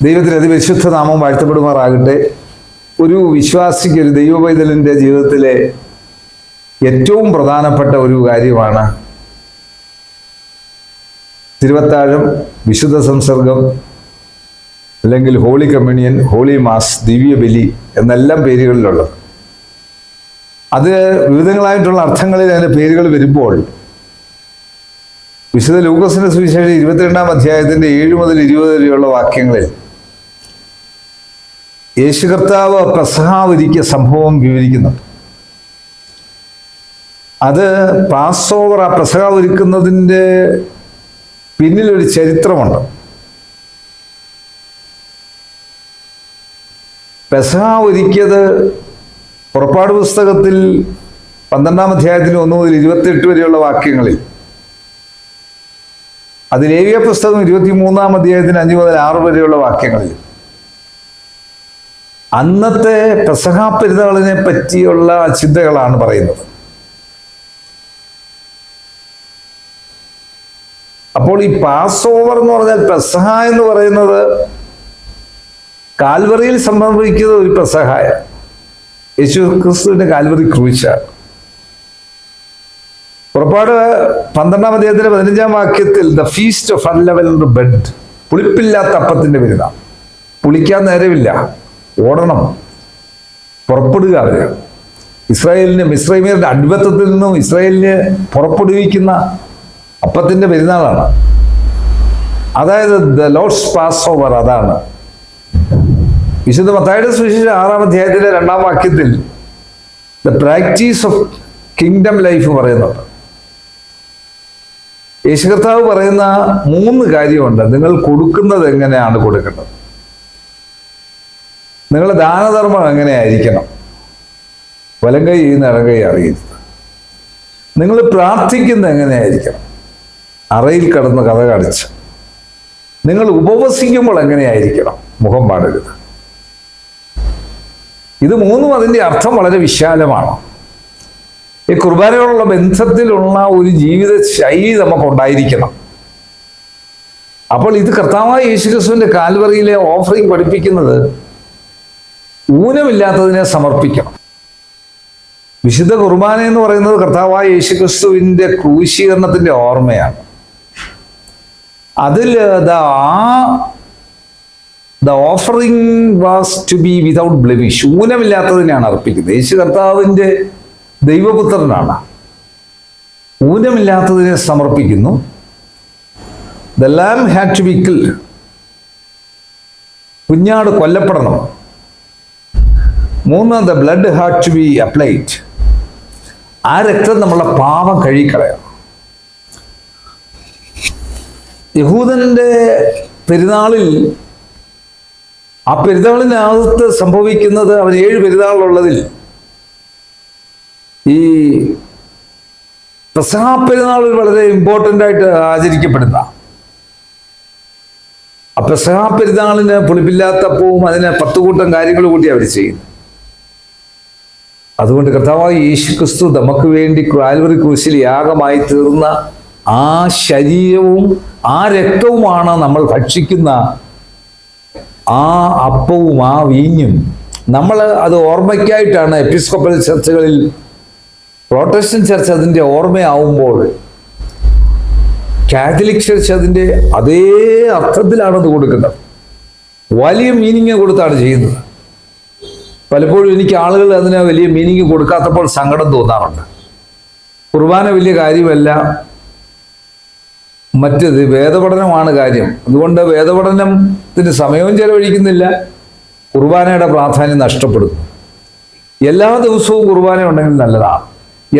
ദൈവത്തിന് അതിവിശുദ്ധ നാമം വാഴ്ത്തപ്പെടുമാറാകട്ടെ. ഒരു വിശ്വാസിക്ക് ഒരു ദൈവപൈതലിന്റെ ജീവിതത്തിലെ ഏറ്റവും പ്രധാനപ്പെട്ട ഒരു കാര്യമാണ് തിരുവത്താഴം വിശുദ്ധ സംസർഗം അല്ലെങ്കിൽ ഹോളി കമ്മ്യൂണിയൻ ഹോളി മാസ് ദിവ്യബലി എന്നെല്ലാം പേരുകളിലുള്ളത്. അത് വിവിധങ്ങളായിട്ടുള്ള അർത്ഥങ്ങളിൽ അതിന്റെ പേരുകൾ വരുമ്പോൾ വിശുദ്ധ ലൂക്കസിന്റെ സുവിശേഷം ഇരുപത്തിരണ്ടാം അധ്യായത്തിന്റെ ഏഴ് മുതൽ ഇരുപത് വരെയുള്ള വാക്യങ്ങളിൽ യേശു കർത്താവ് പെസഹാവരിക്ക സംഭവം വിവരിക്കുന്നുണ്ട്. അത് പാസ് ഓവർ ആ പ്രസഹ ഒരുക്കുന്നതിന്റെ പിന്നിലൊരു ചരിത്രമുണ്ട്. പെസഹ ഒരുക്കിയത് പുറപ്പാട് പുസ്തകത്തിൽ പന്ത്രണ്ടാം അധ്യായത്തിൽ ഒന്ന് മുതൽ ഇരുപത്തെട്ട് വരെയുള്ള വാക്യങ്ങളിൽ. അത് ലേവിയ പുസ്തകം ഇരുപത്തി മൂന്നാം അധ്യായത്തിന് അഞ്ച് മുതൽ ആറ് വരെയുള്ള വാക്യങ്ങളിൽ. അന്നത്തെ പെസഹ പെരുന്നാളിനെ പറ്റിയുള്ള ചിന്തകളാണ് പറയുന്നത്. അപ്പോൾ ഈ പാസ് ഓവർ എന്ന് പറഞ്ഞാൽ പെസഹ എന്ന് പറയുന്നത് കാൽവറിയിൽ സംഭവിക്കുന്ന ഒരു പെസഹായ. യേശു ക്രിസ്തുവിന്റെ കാൽവറി ക്രൂശാണ്. പുറപ്പാട് പന്ത്രണ്ടാം അദ്ദേഹത്തിന്റെ പതിനഞ്ചാം വാക്യത്തിൽ the feast of unleavened bread പുളിപ്പില്ലാത്ത അപ്പത്തിന്റെ പെരുന്നാൾ പുളിക്കാൻ നേരമില്ല. ഓടണം. പുറപ്പെടുക. അവർ ഇസ്രായേലിന് മിശ്രൈമിയരുടെ അടിമത്തത്തിൽ നിന്നും ഇസ്രായേലിന് പുറപ്പെടുവിക്കുന്ന അപ്പത്തിന്റെ പെരുന്നാളാണ്. അതായത് ദ ലോഡ്സ് പാസ് ഓവർ അതാണ്. വിശുദ്ധ മത്തായുടെ സുവിശേഷം ആറാം അധ്യായത്തിലെ രണ്ടാം വാക്യത്തിൽ the practice of kingdom life പറയുന്നുണ്ട്. യേശു കർത്താവ് പറയുന്ന മൂന്ന് കാര്യമുണ്ട്. നിങ്ങൾ കൊടുക്കുന്നത് എങ്ങനെയാണ് കൊടുക്കേണ്ടത്? നിങ്ങളുടെ ദാനധർമ്മം എങ്ങനെയായിരിക്കണം വലം കൈ ചെയ്യുന്ന ഇടം കൈ അറിയരുത്. നിങ്ങൾ പ്രാർത്ഥിക്കുന്ന എങ്ങനെയായിരിക്കണം? അറയിൽ കിടന്ന് കഥ കടിച്ച് നിങ്ങൾ ഉപവസിക്കുമ്പോൾ എങ്ങനെയായിരിക്കണം? മുഖം പാടരുത്. ഇത് മൂന്നും അതിന്റെ അർത്ഥം വളരെ വിശാലമാണ്. ഈ കുർബാനയോടുള്ള ബന്ധത്തിലുള്ള ഒരു ജീവിത ശൈലി നമുക്കുണ്ടായിരിക്കണം. അപ്പോൾ ഇത് കർത്താവായ യേശുക്രിസ്തുവിന്റെ കാൽവറിയിലെ ഓഫറിങ് പഠിപ്പിക്കുന്നത് ഊനമില്ലാത്തതിനെ സമർപ്പിക്കണം. വിശുദ്ധ കുർബാന എന്ന് പറയുന്നത് കർത്താവായ യേശുക്രിസ്തുവിന്റെ ക്രൂശീകരണത്തിന്റെ ഓർമ്മയാണ്. അതിൽ the ah the offering was to be without blemish ഊനമില്ലാത്തതിനെയാണ് അർപ്പിക്കുന്നത്. യേശു കർത്താവിന്റെ ദൈവപുത്രനാണ്. ഊനമില്ലാത്തതിനെ സമർപ്പിക്കുന്നു. The lamb had to be killed കുഞ്ഞാട് കൊല്ലപ്പെടണം. മൂന്ന് the blood had to be applied ആ രക്തം നമ്മളെ പാപം കഴുകിക്കളയണം. യഹൂദന്റെ പെരുന്നാളിൽ ആ പെരുന്നാളിനകത്ത് സംഭവിക്കുന്നത് അവൻ ഏഴ് പെരുന്നാളുള്ളതിൽ. ഈ പ്രസഹാ പെരുന്നാൾ വളരെ ഇമ്പോർട്ടന്റ് ആയിട്ട് ആചരിക്കപ്പെടുന്ന ആ പ്രസഹാ പെരുന്നാളിന് പുളിപ്പില്ലാത്തപ്പവും അതിന് പത്ത് കൂട്ടം കാര്യങ്ങൾ കൂട്ടി അവർ ചെയ്യുന്നു. അതുകൊണ്ട് കർത്താവായ യേശു ക്രിസ്തു നമുക്ക് വേണ്ടി കാൽവറി ക്രൂശിൽ യാഗമായി തീർന്ന ആ ശരീരവും ആ രക്തവുമാണ് നമ്മൾ ഭക്ഷിക്കുന്ന ആ അപ്പവും ആ വീഞ്ഞും. നമ്മൾ അത് ഓർമ്മയ്ക്കായിട്ടാണ് എപ്പിസ്കോപ്പൽ ചർച്ചകളിൽ പ്രൊട്ടസ്റ്റന്റ് ചർച്ച് അതിന്റെ ഓർമ്മയാവുമ്പോൾ കാത്തലിക് ചർച്ച് അതിന്റെ അതേ അർത്ഥത്തിലാണ് കൊടുക്കുന്നത്. വലിയ മീനിങ് കൊടുത്താണ് ചെയ്യുന്നത്. പലപ്പോഴും എനിക്ക് ആളുകൾ അതിന് വലിയ മീനിങ് കൊടുക്കാത്തപ്പോൾ സങ്കടം തോന്നാറുണ്ട്. കുർബാന വലിയ കാര്യമല്ല. മറ്റത് വേദപഠനമാണ് കാര്യം. അതുകൊണ്ട് വേദപഠനത്തിന് സമയവും ചെലവഴിക്കുന്നില്ല. കുർബാനയുടെ പ്രാധാന്യം നഷ്ടപ്പെടുന്നു. എല്ലാ ദിവസവും കുർബാന ഉണ്ടെങ്കിൽ നല്ലതാണ്.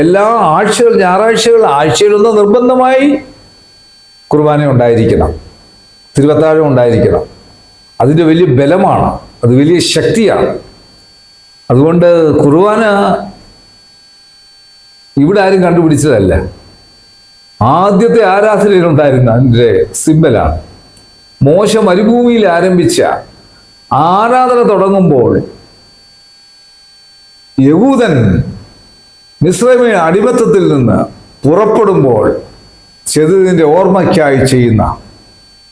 എല്ലാ ആഴ്ചകൾ ഞായറാഴ്ചകൾ ആഴ്ചയിലൊന്ന് നിർബന്ധമായി കുർബാന ഉണ്ടായിരിക്കണം. തിരുവത്താഴം ഉണ്ടായിരിക്കണം. അതിന്റെ വലിയ ബലമാണ്. അത് വലിയ ശക്തിയാണ്. അതുകൊണ്ട് കുർബാന ഇവിടെ ആരും കണ്ടുപിടിച്ചതല്ല. ആദ്യത്തെ ആരാധനയിലുണ്ടായിരുന്ന അതിന്റെ സിമ്പലാണ്. മോശ മരുഭൂമിയിൽ ആരംഭിച്ച ആരാധന തുടങ്ങുമ്പോൾ യഹൂദൻ മിശ്രമ അടിമത്തത്തിൽ നിന്ന് പുറപ്പെടുമ്പോൾ ചെയ്തതിന്റെ ഓർമ്മയ്ക്കായി ചെയ്യുന്ന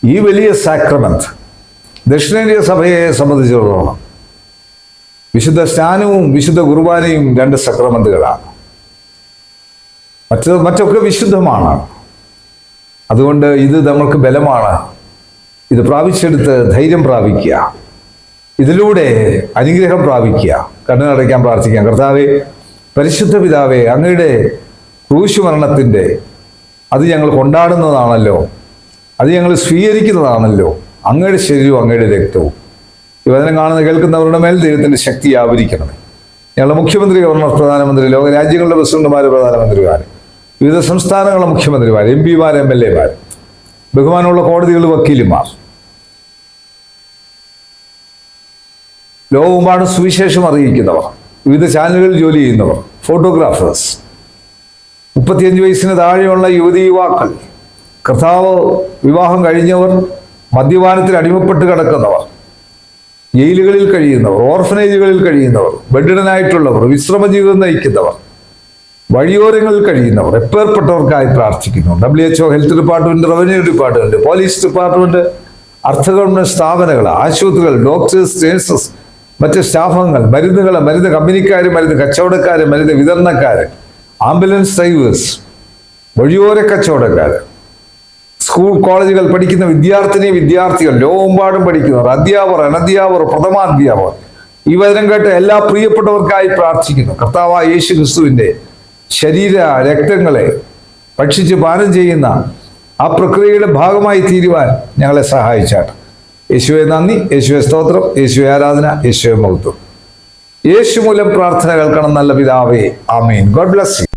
ഈ വലിയ സാക്രമെന്റ് ദക്ഷിണേന്ത്യ സഭയെ സംബന്ധിച്ചിടത്തോളം വിശുദ്ധ സ്നാനവും വിശുദ്ധ കുർബാനയും രണ്ട് സക്രമന്തുകളാണ്. മറ്റ് മറ്റൊക്കെ വിശുദ്ധമാണ്. അതുകൊണ്ട് ഇത് നമ്മൾക്ക് ബലമാണ്. ഇത് പ്രാപിച്ചെടുത്ത് ധൈര്യം പ്രാപിക്കുക. ഇതിലൂടെ അനുഗ്രഹം പ്രാപിക്കുക. കണ്ണുനടയ്ക്കാൻ പ്രാർത്ഥിക്കാം. കർത്താവെ പരിശുദ്ധ പിതാവേ അങ്ങയുടെ ക്രൂശുമരണത്തിന്റെ അത് ഞങ്ങൾ കൊണ്ടാടുന്നതാണല്ലോ. അത് ഞങ്ങൾ സ്വീകരിക്കുന്നതാണല്ലോ. അങ്ങയുടെ ശരീരവും അങ്ങയുടെ രക്തവും. വചനം കാണുന്ന കേൾക്കുന്നവരുടെ മേൽ ദൈവത്തിന്റെ ശക്തി ആവരിക്കണമേ. ഞങ്ങളുടെ മുഖ്യമന്ത്രി ഗവർണർ പ്രധാനമന്ത്രി ലോകരാജ്യങ്ങളുടെ പ്രസിഡന്റുമാർ പ്രധാനമന്ത്രിമാർ വിവിധ സംസ്ഥാനങ്ങളുടെ മുഖ്യമന്ത്രിമാർ എം പിമാർ എം എൽ എമാർ ബഹുമാനമുള്ള കോടതികൾ വക്കീലുമാർ ലോകമാണ് സുവിശേഷം അറിയിക്കുന്നവർ വിവിധ ചാനലുകളിൽ ജോലി ചെയ്യുന്നവർ ഫോട്ടോഗ്രാഫേഴ്സ് മുപ്പത്തിയഞ്ച് വയസ്സിന് താഴെയുള്ള യുവതി യുവാക്കൾ കർത്താവ് വിവാഹം കഴിഞ്ഞവർ മദ്യപാനത്തിൽ അടിമപ്പെട്ട് കിടക്കുന്നവർ ജയിലുകളിൽ കഴിയുന്നവർ ഓർഫനേജുകളിൽ കഴിയുന്നവർ ബഡിഡനായിട്ടുള്ളവർ വിശ്രമ ജീവിതം നയിക്കുന്നവർ വഴിയോരങ്ങളിൽ കഴിയുന്നവർ എപ്പേർപ്പെട്ടവർക്കായി പ്രാർത്ഥിക്കുന്നു. W HO health department revenue department police department അർദ്ധ ഗവൺമെന്റ് സ്ഥാപനങ്ങൾ ആശുപത്രികൾ ഡോക്ടേഴ്സ് നേഴ്സസ് മറ്റ് സ്റ്റാഫംഗങ്ങൾ മരുന്നുകൾ മരുന്ന് കമ്പനിക്കാർ മരുന്ന് കച്ചവടക്കാർ മരുന്ന് വിതരണക്കാർ ആംബുലൻസ് ഡ്രൈവേഴ്സ് വഴിയോര കച്ചവടക്കാർ സ്കൂൾ കോളേജുകൾ പഠിക്കുന്ന വിദ്യാർത്ഥിനി വിദ്യാർത്ഥികൾ ലോകമെമ്പാടും പഠിക്കുന്നവർ അധ്യാപകർ അനധ്യാപകർ പ്രഥമാധ്യാപകർ ഈ വചനം കേട്ട് എല്ലാ പ്രിയപ്പെട്ടവർക്കായി പ്രാർത്ഥിക്കുന്നു. കർത്താവായ യേശു ക്രിസ്തുവിന്റെ ശരീര രക്തങ്ങളെ ഭക്ഷിച്ച് പാനം ചെയ്യുന്ന ആ പ്രക്രിയയുടെ ഭാഗമായി തീരുവാൻ ഞങ്ങളെ സഹായിച്ചാട്ട്. യേശുവെ നന്ദി യേശുവെ സ്തോത്രം യേശുവെ ആരാധന യേശുവെ മഹത്വം. യേശു മൂലം പ്രാർത്ഥന കേൾക്കണം നല്ല പിതാവേ. ആമീൻ. God bless